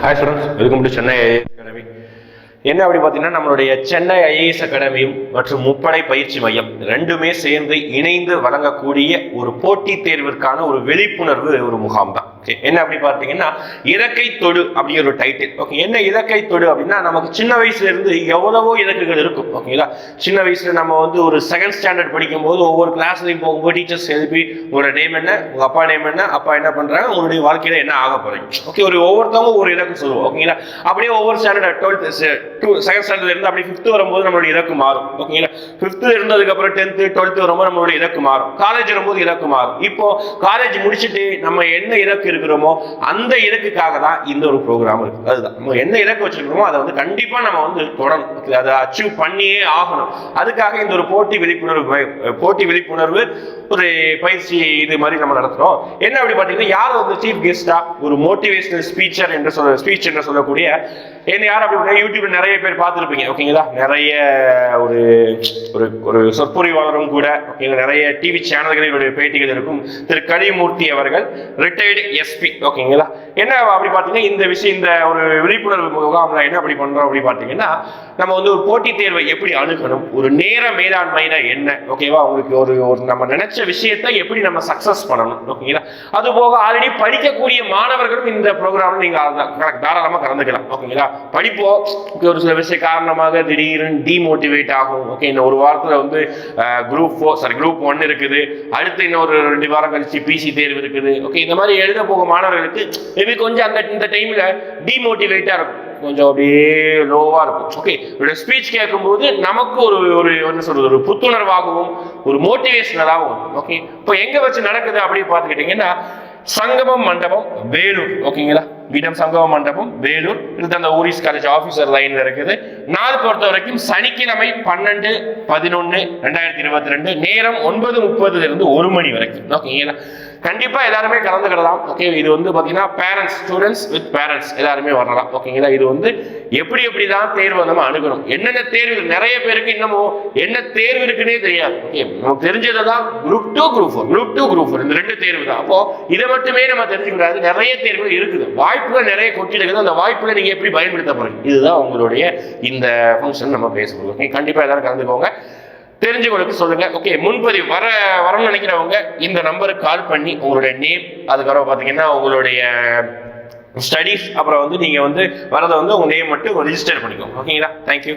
Hi students welcome to Chennai IAS academy என்ன அப்படி பார்த்தீங்கன்னா நம்மளுடைய சென்னை ஐஏஎஸ் அகாடமியும் மற்றும் முப்படை பயிற்சி மையம் ரெண்டுமே சேர்ந்து இணைந்து வழங்கக்கூடிய ஒரு போட்டித் தேர்விற்கான ஒரு விழிப்புணர்வு ஒரு முகாம் தான் ஓகே என்ன அப்படி பார்த்தீங்கன்னா இறக்கை தொடு அப்படிங்கிற ஒரு டைட்டில் ஓகே என்ன இறக்கை தொடு அப்படின்னா நமக்கு சின்ன வயசுல இருந்து எவ்வளவோ இலக்குகள் இருக்கும். ஓகேங்களா சின்ன வயசுல நம்ம வந்து ஒரு செகண்ட் ஸ்டாண்டர்ட் படிக்கும் போது ஒவ்வொரு கிளாஸ்லையும் போகும்போது டீச்சர்ஸ் எழுப்பி உங்களோட நேம் என்ன? உங்க அப்பா நேம் என்ன? அப்பா என்ன பண்றாங்க? உங்களுடைய வாழ்க்கையில என்ன ஆக போறீங்க ஓகே ஒரு ஒவ்வொருத்தவங்க ஒரு இலக்கு சொல்லுவோம். ஓகேங்களா அப்படியே ஒவ்வொரு ஸ்டாண்டர்ட் டுவெல்த் டூ செகண்ட் ஸ்டாண்டர்ட்ல இருந்து அப்படியே ஃபிஃப்த் வரும்போது நம்மளுடைய இலக்கு மாறும். ஓகேங்களா ஃபிஃப்த் இருந்ததுக்கு அப்புறம் டென்த்து டுவெல்த் வரும்போது நம்மளுடைய இலக்கு மாறும். காலேஜ் வரும்போது இலக்கு மாறும். இப்போ காலேஜ் முடிச்சுட்டு நம்ம என்ன இலக்கு இருக்கிறோமோ அந்த இலக்குக்காக தான் இந்த ஒரு ப்ரோக்ராம் இருக்கு. அதுதான். நம்ம என்ன இலக்கு வச்சிருக்கிறோமோ அதை வந்து கண்டிப்பா நம்ம வந்து தொடரும் அதை அச்சீவ் பண்ணியே ஆகணும். அதுக்காக இந்த ஒரு போட்டி விழிப்புணர்வு போட்டி விழிப்புணர்வு ஒரு பயிற்சி இது மாதிரி நம்ம நடத்துறோம். என்ன அப்படி பார்த்தீங்கன்னா யார் வந்து சீஃப் கெஸ்டா ஒரு மோட்டிவேஷனல் ஸ்பீச்சர் என்று சொல்ற ஸ்பீச் என்று சொல்லக்கூடிய என்ன யார் அப்படி யூடியூப்ல நிறைய பேர் பார்த்துருப்பீங்க. ஓகேங்களா நிறைய ஒரு ஒரு ஒரு சொற்பொழிவாளரும் கூட ஓகேங்களா நிறைய டிவி சேனல்களில் இவருடைய பேட்டிகள் இருக்கும். திரு கலிமூர்த்தி அவர்கள் ரிட்டையர்டு எஸ்பி ஓகேங்களா என்ன அப்படி பார்த்தீங்கன்னா இந்த விஷயம் இந்த ஒரு விழிப்புணர்வு முகாம்ல என்ன அப்படி பண்றோம் அப்படி பார்த்தீங்கன்னா நம்ம வந்து ஒரு போட்டித் தேர்வை எப்படி அணுகணும் ஒரு நேர மேலாண்மைனா என்ன ஓகேவா உங்களுக்கு ஒரு ஒரு நம்ம நினைச்ச விஷயத்தை எப்படி நம்ம சக்சஸ் பண்ணணும் ஓகேங்களா அது போக ஆல்ரெடி படிக்கக்கூடிய மாணவர்களும் இந்த ப்ரோக்ராம் நீங்க தாராளமாக தாராளமா கலந்துக்கலாம் ஓகேங்களா படிப்போம் ஒரு சில விஷய காரணமாக திடீர்னு டிமோட்டிவேட் ஆகும். ஓகே இந்த ஒரு வாரத்தில் வந்து group four sorry group one இருக்குது. அடுத்து இன்னொரு ரெண்டு வாரம் கழிச்சு பிசி தேர்வு இருக்குது. ஓகே இந்த மாதிரி எழுத போக மாணவர்களுக்கு மேபி கொஞ்சம் அந்த இந்த டைமில் டிமோட்டிவேட்டாக இருக்கும். கொஞ்சம் அப்படியே லோவாக இருக்கும். ஓகே இவருடைய ஸ்பீச் கேட்கும்போது நமக்கு ஒரு ஒரு என்ன சொல்றது ஒரு புத்துணர்வாகவும் ஒரு மோட்டிவேஷனலாகவும் ஓகே இப்போ எங்கே வச்சு நடக்குது அப்படின்னு பார்த்துக்கிட்டிங்கன்னா சங்கமம் மண்டபம் வேலூர். ஓகேங்களா வீடம் சங்கமம் மண்டபம் வேலூர் இது அந்த ஊரிஸ் காலேஜ் ஆஃபீஸர் லைன்ல இருக்குது. நாள் பொறுத்த வரைக்கும் சனிக்கிழமை பன்னெண்டு பதினொன்று ரெண்டாயிரத்தி இருபத்தி ரெண்டு நேரம் ஒன்பது முப்பதுல இருந்து ஒரு மணி வரைக்கும். ஓகேங்களா கண்டிப்பாக எல்லாருமே கலந்துக்கிடலாம். ஓகே இது வந்து பார்த்தீங்கன்னா பேரண்ட்ஸ் ஸ்டூடெண்ட்ஸ் வித் பேரண்ட்ஸ் எல்லாருமே வரலாம். ஓகேங்களா இது வந்து எப்படி எப்படி தான் தேர்வை நம்ம அணுகணும்? என்னென்ன தேர்வு நிறைய பேருக்கு இன்னமும் என்ன தேர்வு இருக்குன்னே தெரியாது. ஓகே நமக்கு தெரிஞ்சதை தான் group two group four group two group four இந்த ரெண்டு தேர்வு தான். அப்போ இதை மட்டுமே நம்ம தெரிஞ்சுக்கூடாது. நிறைய தேர்வுகள் இருக்குது. வாய்ப்புகள் நிறைய கொட்டிருக்குது அந்த வாய்ப்புகளை நீங்கள் எப்படி பயன்படுத்த போறீங்க? இதுதான் உங்களுடைய இந்த ஃபங்க்ஷன் நம்ம பேச போகிறோம் ஓகே கண்டிப்பாக எல்லாரும் கலந்துக்கோங்க. தெரிஞ்சவங்களுக்கு சொல்லுங்க. ஓகே முன்பதிவு வர வரணும்னு நினைக்கிறவங்க இந்த நம்பருக்கு கால் பண்ணி உங்களுடைய நேம் அதுக்கப்புறம் பார்த்தீங்கன்னா உங்களுடைய ஸ்டடீஸ் அப்புறம் வந்து நீங்கள் வந்து வரதை வந்து உங்கள் நேம் மட்டும் ரிஜிஸ்டர் பண்ணிக்கோங்க. ஓகேங்களா தேங்க்யூ